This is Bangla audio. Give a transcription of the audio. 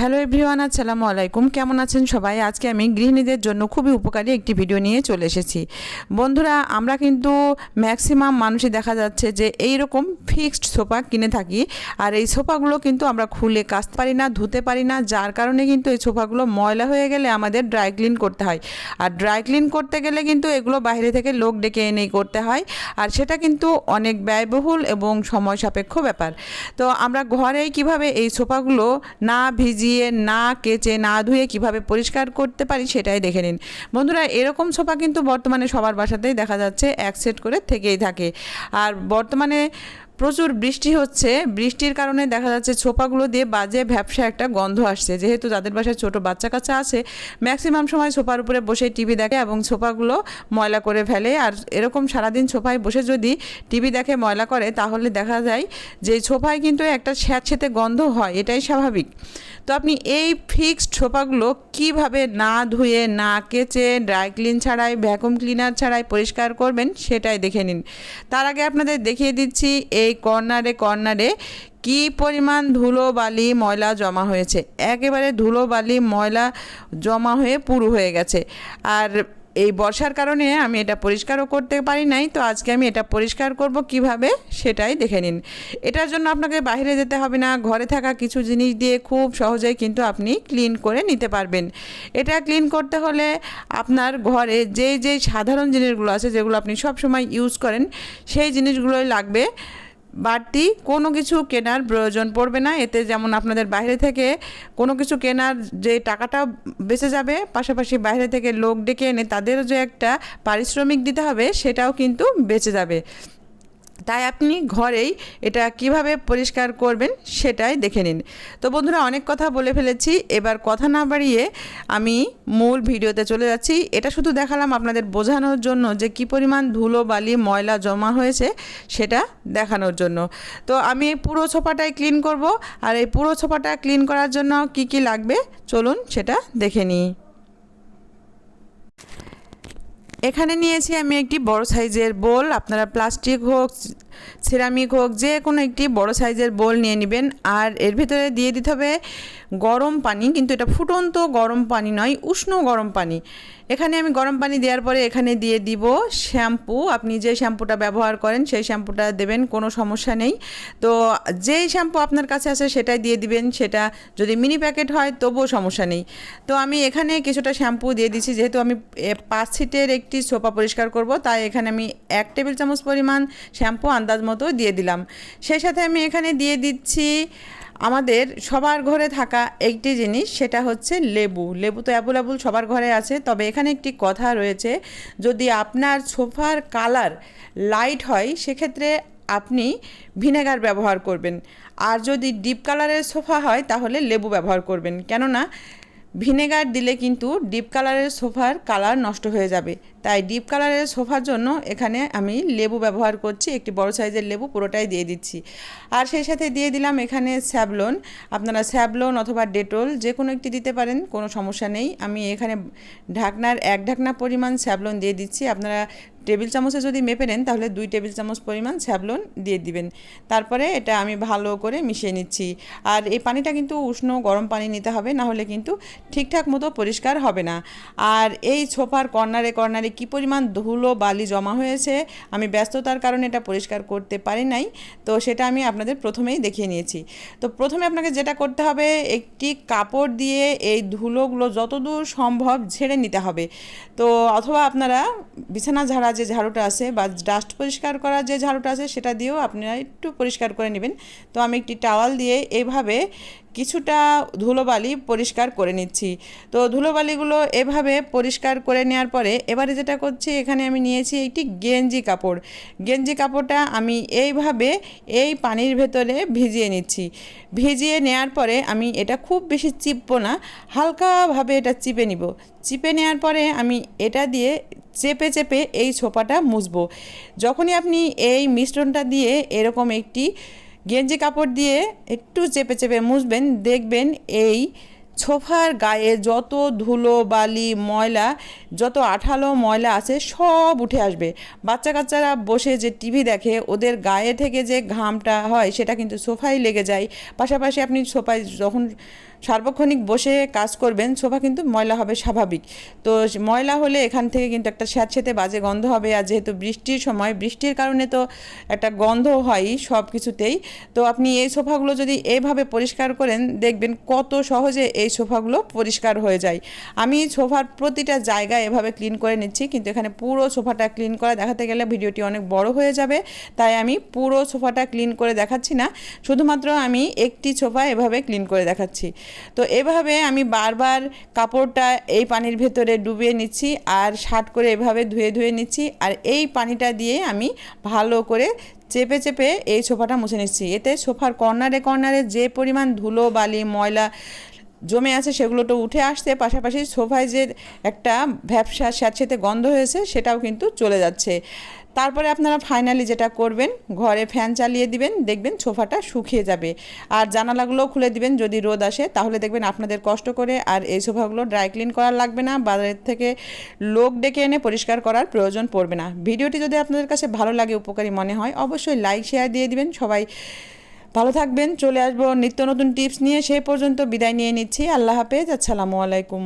হ্যালো এভরিওয়ান, আসসালামু আলাইকুম। কেমন আছেন সবাই? আজকে আমি গৃহিণীদের জন্য খুবই উপকারী একটি ভিডিও নিয়ে চলে এসেছি। বন্ধুরা, আমরা কিন্তু ম্যাক্সিমাম মানুষই দেখা যাচ্ছে যে এই রকম ফিক্সড সোফা কিনে থাকি। আর এই সোফাগুলো কিন্তু আমরা খুলে কাচতে পারি না, ধুতে পারি না। যার কারণে কিন্তু এই সোফাগুলো ময়লা হয়ে গেলে আমাদের ড্রাই ক্লিন করতে হয়। আর ড্রাই ক্লিন করতে গেলে কিন্তু এগুলো বাইরে থেকে লোক ডেকে এনেই করতে হয়। আর সেটা কিন্তু অনেক ব্যয়বহুল এবং সময় সাপেক্ষ ব্যাপার। তো আমরা ঘরেই কীভাবে এই সোফাগুলো না ভিজিয়ে না কেচে, না ধুয়ে কীভাবে পরিষ্কার করতে পারি সেটাই দেখে নিন। বন্ধুরা, এরকম সোফা কিন্তু বর্তমানে সবার বাসাতেই দেখা যাচ্ছে, এক সেট করে থেকেই থাকে। আর বর্তমানে প্রচুর বৃষ্টি হচ্ছে। বৃষ্টির কারণে দেখা যাচ্ছে ছোপাগুলো দিয়ে বাজে ভ্যাবসা একটা গন্ধ আসছে। যেহেতু যাদের বাসায় ছোট বাচ্চা কাচ্চা আছে ম্যাক্সিমাম সময় সোফার উপরে বসে টিভি দেখে এবং ছোপাগুলো ময়লা করে ফেলে। আর এরকম সারাদিন সোফায় বসে যদি টিভি দেখে ময়লা করে, তাহলে দেখা যায় যে সোফায় কিন্তু একটা স্যাঁতসেঁতে গন্ধ হয়। এটাই স্বাভাবিক। তো আপনি এই ফিক্সড ছোপাগুলো কীভাবে না ধুয়ে, না কেচে ড্রাই ক্লিন ছাড়াই ভ্যাকুম ক্লিনার ছাড়াই পরিষ্কার করবেন, সেটাই দেখে নিন। তার আগে আপনাদের দেখিয়ে দিচ্ছি এই কর্নারে কর্নারে কি পরিমাণ ধুলো বালি ময়লা জমা হয়েছে? একেবারে ধুলো বালি ময়লা জমা হয়ে পুরু হয়ে গেছে। আর এই বর্ষার কারণে আমি এটা পরিষ্কারও করতে পারি নাই, তো আজকে আমি এটা পরিষ্কার করব কীভাবে সেটাই দেখে নিন। এটার জন্য আপনাকে বাইরে যেতে হবে না, ঘরে থাকা কিছু জিনিস দিয়ে খুব সহজেই কিন্তু আপনি ক্লিন করে নিতে পারবেন। এটা ক্লিন করতে হলে আপনার ঘরে যেই যেই সাধারণ জিনিসগুলো আছে, যেগুলো আপনি সব সময় ইউজ করেন, সেই জিনিসগুলোই লাগবে। বাড়তি কোনো কিছু কেনার প্রয়োজন পড়বে না। এতে যেমন আপনাদের বাইরে থেকে কোনো কিছু কেনার যে টাকাটা বেঁচে যাবে, পাশাপাশি বাইরে থেকে লোক ডেকে এনে তাদের যে একটা পারিশ্রমিক দিতে হবে, সেটাও কিন্তু বেঁচে যাবে। তাই আপনি ঘরেই এটা কীভাবে পরিষ্কার করবেন সেটাই দেখে নিন। তো বন্ধুরা, অনেক কথা বলে ফেলেছি। এবার কথা না বাড়িয়ে আমি মূল ভিডিওতে চলে যাচ্ছি। এটা শুধু দেখালাম আপনাদের বোঝানোর জন্য যে কি পরিমাণ ধুলো, বালি, ময়লা জমা হয়েছে সেটা দেখানোর জন্য। তো আমি এই পুরো ছোপাটাই ক্লিন করব। আর এই পুরো ছোপাটা ক্লিন করার জন্য কি কি লাগবে? চলুন সেটা দেখে নিই। এখানে নিয়েছি আমি একটি বড় সাইজের বোল। আপনারা প্লাস্টিক হোক সিরামিক হোক, যে কোনো একটি বড় সাইজের বোল নিয়ে নেবেন। আর এর ভিতরে দিয়ে দিতে হবে গরম পানি, কিন্তু এটা ফুটন্ত গরম পানি নয়, উষ্ণ গরম পানি। এখানে আমি গরম পানি দেওয়ার পরে এখানে দিয়ে দিব শ্যাম্পু। আপনি যে শ্যাম্পুটা ব্যবহার করেন, সেই শ্যাম্পুটা দেবেন, কোনো সমস্যা নেই। তো যেই শ্যাম্পু আপনার কাছে আছে, সেটাই দিয়ে দিবেন। সেটা যদি মিনি প্যাকেট হয়, তবুও সমস্যা নেই। তো আমি এখানে কিছুটা শ্যাম্পু দিয়ে দিচ্ছি। যেহেতু আমি পাঁচ সিটের একটি সোফা পরিষ্কার করব, তাই এখানে আমি এক টেবিল চামচ পরিমাণ শ্যাম্পু, আন্দাজ মতো দিয়ে দিলাম। সেই সাথে আমি এখানে দিয়ে দিচ্ছি আমাদের সবার ঘরে থাকা একটি জিনিস, সেটা হচ্ছে লেবু। লেবু তো অ্যাভেলেবল সবার ঘরে আছে, তবে এখানে একটি কথা রয়েছে, যদি আপনার সোফার কালার লাইট হয়, সেক্ষেত্রে আপনি ভিনেগার ব্যবহার করবেন। আর যদি ডিপ কালারের সোফা হয়, তাহলে লেবু ব্যবহার করবেন। কেননা ভিনেগার দিলে কিন্তু ডিপ কালারের সোফার কালার নষ্ট হয়ে যাবে। তাই ডিপ কালারের সোফার জন্য এখানে আমি লেবু ব্যবহার করছি, একটি বড় সাইজের লেবু পুরোটাই দিয়ে দিচ্ছি। আর সেই সাথে দিয়ে দিলাম এখানে স্যাবলন আপনারা স্যাবলন অথবা ডেটল যে কোনো একটি দিতে পারেন, কোনো সমস্যা নেই। আমি এখানে ঢাকনার এক ঢাকনা পরিমাণ স্যাবলন দিয়ে দিচ্ছি। আপনারা টেবিল চামচে যদি মেপে নেন, তাহলে দুই টেবিল চামচ পরিমাণ স্যাবলন দিয়ে দিবেন। তারপরে এটা আমি ভালো করে মিশিয়ে নিচ্ছি। আর এই পানিটা কিন্তু উষ্ণ গরম পানি নিতে হবে, না হলে কিন্তু ঠিকঠাক মতো পরিষ্কার হবে না। আর এই সোফার কর্নারে কর্নারে কি পরিমাণ ধুলো বালি জমা হয়েছে, আমি ব্যস্ততার কারণে এটা পরিষ্কার করতে পারি নাই। তো সেটা আমি আপনাদের প্রথমেই দেখিয়ে নিয়েছি। তো প্রথমে আপনাকে যেটা করতে হবে, একটি কাপড় দিয়ে এই ধুলোগুলো যতদূর সম্ভব ঝেড়ে নিতে হবে। তো অথবা আপনারা বিছানা ঝাড়া যে ঝাড়ুটা আছে বা ডাস্ট পরিষ্কার করার যে ঝাড়ুটা আছে সেটা দিয়েও আপনারা একটু পরিষ্কার করে নেবেন। তো আমি একটি টাওয়াল দিয়ে এইভাবে কিছুটা ধুলোবালি পরিষ্কার করে নিচ্ছি। তো ধুলোবালিগুলো এভাবে পরিষ্কার করে নেওয়ার পরে এবারে যেটা করছি, এখানে আমি নিয়েছি একটি গেঞ্জি কাপড়। গেঞ্জি কাপড়টা আমি এইভাবে এই পানির ভেতরে ভিজিয়ে নিচ্ছি। ভিজিয়ে নেওয়ার পরে আমি এটা খুব বেশি চিপবো না, হালকাভাবে এটা চিপে নিব। চিপে নেওয়ার পরে আমি এটা দিয়ে চেপে চেপে এই ছোপাটা মুছবো। যখনই আপনি এই মিশ্রণটা দিয়ে এরকম একটি গেঞ্জি কাপড় দিয়ে একটু চেপে চেপে মুছবেন দেখবেন এই সোফার গায়ে যত ধুলো, বালি, ময়লা, যত আঠালো ময়লা আছে, সব উঠে আসবে। বাচ্চা কাচ্চারা বসে যে টিভি দেখে, ওদের গায়ে থেকে যে ঘামটা হয়, সেটা কিন্তু সোফায় লেগে যায়। পাশাপাশি আপনি সোফায় যখন সার্বক্ষণিক বসে কাজ করবেন, সোফা কিন্তু ময়লা হবে স্বাভাবিক। তো ময়লা হলে এখান থেকে কিন্তু একটা স্যাঁতস্যাঁতে বাজে গন্ধ হবে, আর যেহেতু বৃষ্টির সময়, বৃষ্টির কারণে তো একটা গন্ধ হয় সব কিছুতেই তো আপনি এই সোফাগুলো যদি এইভাবে পরিষ্কার করেন, দেখবেন কত সহজে এই সোফাগুলো পরিষ্কার হয়ে যায়। আমি সোফার প্রতিটা জায়গা এভাবে ক্লিন করে নিচ্ছি, কিন্তু এখানে পুরো সোফাটা ক্লিন করা দেখাতে গেলে ভিডিওটি অনেক বড় হয়ে যাবে, তাই আমি পুরো সোফাটা ক্লিন করে দেখাচ্ছি না। শুধুমাত্র আমি একটি সোফা এভাবে ক্লিন করে দেখাচ্ছি। তো এভাবে আমি বারবার কাপড়টা এই পানির ভেতরে ডুবিয়ে নিচ্ছি আর শার্ট করে এভাবে ধুয়ে ধুয়ে নিচ্ছি আর এই পানিটা দিয়ে আমি ভালো করে চেপে চেপে এই সোফাটা মুছে নিচ্ছি। এতে সোফার কর্নারে কর্নারে যে পরিমাণ ধুলো, বালি, ময়লা জমে আছে সেগুলো তো উঠে আসছে, পাশাপাশি সোফায় যে একটা ভ্যাবসা স্যাঁতসেতে গন্ধ হয়েছে সেটাও কিন্তু চলে যাচ্ছে। তারপরে আপনারা ফাইনালি যেটা করবেন, ঘরে ফ্যান চালিয়ে দিবেন, দেখবেন সোফাটা শুকিয়ে যাবে। আর জানালাগুলোও খুলে দিবেন যদি রোদ আসে, তাহলে দেখবেন আপনাদের কষ্ট করে আর এই সোফাগুলো ড্রাই ক্লিন করার লাগবে না, বাজারের থেকে লোক ডেকে এনে পরিষ্কার করার প্রয়োজন পড়বে না। ভিডিওটি যদি আপনাদের কাছে ভালো লাগে, উপকারী মনে হয়, অবশ্যই লাইক শেয়ার দিয়ে দিবেন। সবাই ভালো থাকবেন, চলে আসব নিত্য নতুন টিপস নিয়ে, সেই পর্যন্ত বিদায় নিয়ে নিচ্ছি। আল্লাহ হাফেজ, আসসালামু আলাইকুম।